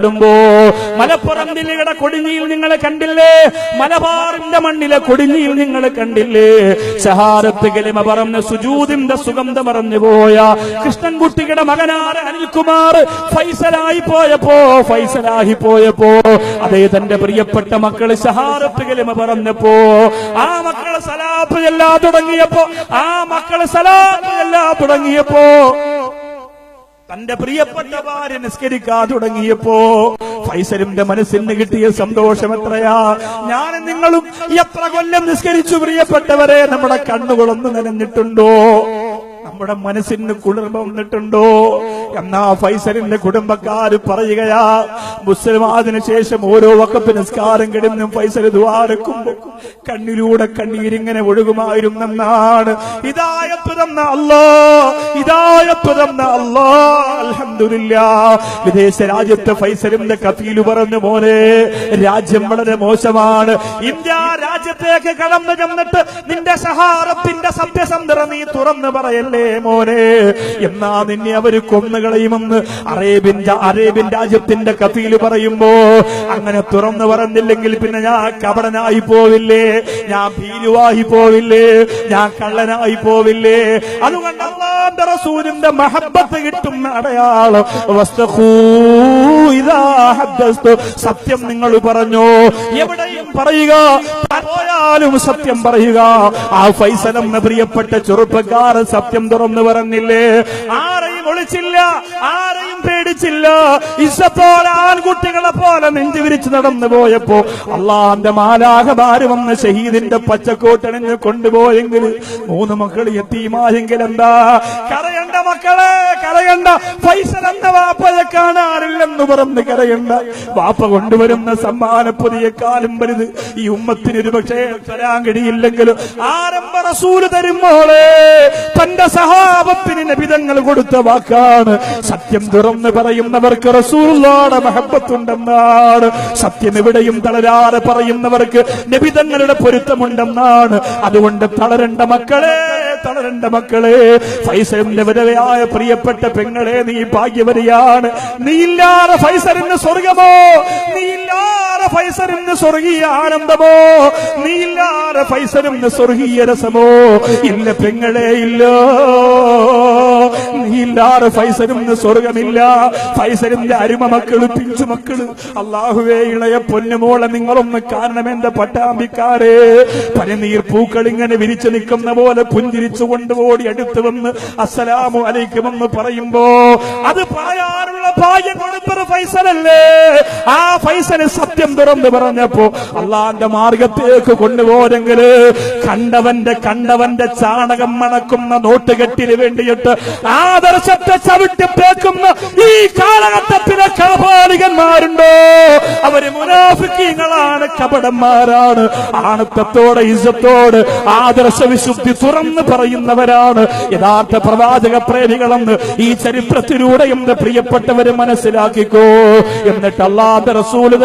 ടുമ്പോ മലപ്പുറം ജില്ലയുടെ കൊടിഞ്ഞിയിൽ നിങ്ങൾ കണ്ടില്ലേ? മലബാറിന്റെ മണ്ണിലെ കൊടിഞ്ഞിയിൽ നിങ്ങൾ കണ്ടില്ലേ? സഹാരത്ത് കലിമ പറഞ്ഞ സുജൂതിന്റെ സുഗന്ധം പറഞ്ഞു പോയ കൃഷ്ണൻകുട്ടിയുടെ മകനാറ് അനിൽകുമാർ. ഫൈസലായി പോയപ്പോ ഫൈസലായി പോയപ്പോ അതേ തന്റെ പ്രിയപ്പെട്ട മക്കൾ സഹാരത്ത് കലിമ പറഞ്ഞപ്പോ ആ മക്കൾ സലാപ്പ് ചെല്ലാ തുടങ്ങിയപ്പോ ആ മക്കൾ സലാപ്പ് ചെല്ലാ തുടങ്ങിയപ്പോ തന്റെ പ്രിയപ്പെട്ട ഭാര്യ നിസ്കരിക്കാൻ തുടങ്ങിയപ്പോ ഫൈസലിന്റെ മനസ്സിന് കിട്ടിയ സന്തോഷം എത്രയാ? ഞാൻ നിങ്ങളും എത്ര കൊല്ലം നിസ്കരിച്ചു പ്രിയപ്പെട്ടവരെ നമ്മുടെ കണ്ണുകളൊന്നും നനഞ്ഞിട്ടുണ്ടോ? നമ്മുടെ മനസ്സിന് കുളിർമ വന്നിട്ടുണ്ടോ? എന്നാ ഫൈസലിന്റെ കുടുംബക്കാർ പറയുകയാ മുസ്ലിം അതിനു ശേഷം ഓരോ വക്കപ്പ് നിസ്കാരം കിടന്നും ഫൈസൽ ദ്വാരക്കുമ്പോ കണ്ണിലൂടെ കണ്ണീരിങ്ങനെ ഒഴുകുമായിരുന്നെന്നാണ്. ഇതായത്ത് തന്ന അല്ലോ ഇതായത്ത് തന്ന അല്ലോ അലഹമില്ല വിദേശ രാജ്യത്ത് ഫൈസലിന്റെ കഫീൽ പറഞ്ഞു മോനെ രാജ്യം വളരെ മോശമാണ്. ഇന്ത്യ രാജ്യത്തേക്ക് കടന്നു ചെന്നിട്ട് നിന്റെ സഹാറത്തിന്റെ സത്യസന്ധത നീ തുറന്നു പറയല്ലേ? മോനെ എന്നാ നിന്നെ അവർ കൊന്നുകളയുമെന്ന് അറേബ്യൻ അറേബ്യൻ രാജ്യത്തിന്റെ കഥയിൽ പറയുമ്പോ അങ്ങനെ തുറന്നു പറഞ്ഞില്ലെങ്കിൽ പിന്നെ ഞാൻ കപടനായി പോവില്ലേ? ഞാൻ ഭീരുവായി പോവില്ലേ? ഞാൻ കള്ളനായി പോവില്ലേ? അതുകൊണ്ട് അള്ളാന്റെ റസൂലിന്റെ മഹബത്ത് കിട്ടുന്ന അടയാളം. സത്യം നിങ്ങൾ പറഞ്ഞു? എവിടെയും പറയുക പോയാലും സത്യം പറയുക. ആ ഫൈസലം പ്രിയപ്പെട്ട ചെറുപ്പക്കാരൻ സത്യം തുറന്നു പറഞ്ഞില്ലേ? ആരെയും ഒളിച്ചില്ല ആരെയും പേടിച്ചില്ല. ഇഷ്ടപ്പോലെ ആൺകുട്ടികളെ പോലെ നെഞ്ചു വിരിച്ചു നടന്നു പോയപ്പോ അള്ളാന്റെ മാലാകമാര് വന്ന് ഷഹീദിന്റെ പച്ചക്കോട്ടണിഞ്ഞ് കൊണ്ടുപോയെങ്കിൽ മൂന്ന് മക്കൾ എത്തിയുമായെങ്കിൽ എന്താ? കരയണ്ട മക്കളെ കരയണ്ട. ഫൈസൽ എന്ന വാപ്പയെ കാണാറില്ലെന്ന് പറഞ്ഞ് കരയണ്ട. വാപ്പ കൊണ്ടുവരുന്ന സമ്മാന പുതിയ കാലം വരുത് ഈ ഉമ്മത്തിന് ഒരു പക്ഷേ തരാൻ കഴിയില്ലെങ്കിലും ആരംഭ റസൂൽ തരുമ്പോളെ തന്റെ സഹാബത്തിന് നബിതങ്ങൾ കൊടുത്ത വാക്കാണ്. സത്യം തുറന്ന് പറയുന്നവർക്ക് റസൂലുള്ളാടെ മഹബത്തുണ്ടെന്നാണ്. സത്യം എവിടെയും തളരാതെ പറയുന്നവർക്ക് നബിതങ്ങളുടെ പൊരുത്തമുണ്ടെന്നാണ്. അതുകൊണ്ട് തളരണ്ട മക്കളെ തളരണ്ട മക്കളെ. ഫൈസലിന്റെ വിധവയായ പ്രിയപ്പെട്ട പെങ്ങളെ നീ ഭാഗ്യവരിയാണ് നീ ഇല്ലാതെ ഫൈസലിന് സ്വർഗമോ? നീ ഇല്ലാതെ ഫൈസലിന് സ്വർഗീയ ആനന്ദമോ? നീ ഇല്ലാതെ ഫൈസലിന് സ്വർഗീയ രസമോ? ഇല്ല പെങ്ങളെ ഇല്ല. നീയില്ലാതെ ഫൈസലിന് സ്വർഗമില്ല. ഫൈസലിന്റെ അരുമ മക്കൾ പിഞ്ചു മക്കൾ. അള്ളാഹുവേ ഇളയ പൊന്നുമോളെ നിങ്ങളൊന്ന് കാരണം എന്റെ പട്ടാമ്പിക്കാരെ. പനിനീർ പൂക്കൾ ഇങ്ങനെ വിരിച്ചു നിൽക്കുന്ന പോലെ പുഞ്ചിരിച്ചു കൊണ്ടുപോടി അടുത്ത് വന്ന് അസ്സലാമു അലൈക്കുമെന്ന് പറയുമ്പോ അത് പറയാനുള്ള ഭാഗ്യം കൊടുത്തൊരു ഫൈസലല്ലേ? ആ ഫൈസൽ സത്യം തുറന്ന് പറഞ്ഞപ്പോ അള്ളാന്റെ മാർഗത്തേക്ക് കൊണ്ടുപോരെങ്കിൽ കണ്ടവന്റെ കണ്ടവന്റെ ചാണകം മണക്കുന്ന നോട്ടുകെട്ടിന് വേണ്ടിയിട്ട് ആദർശത്തെ ചവിട്ടി പേക്കുന്ന ഈ കാലഘട്ടത്തിലെ കപാലികന്മാരുണ്ടോ അവർ മുനാഫിക്കീങ്ങളാണ് കപടന്മാരാണ് ആണത്തത്തോടെ ഇസത്തോട് ആദർശ വിശുദ്ധി തുറന്ന് പറയുന്നവരാണ്. യഥാർത്ഥ പ്രവാചക പ്രേമികളെന്ന് ഈ ചരിത്രത്തിലൂടെ എന്റെ പ്രിയപ്പെട്ടവര് മനസ്സിലാക്കിക്കോ. എന്നിട്ട് റസൂൽ തന്നെ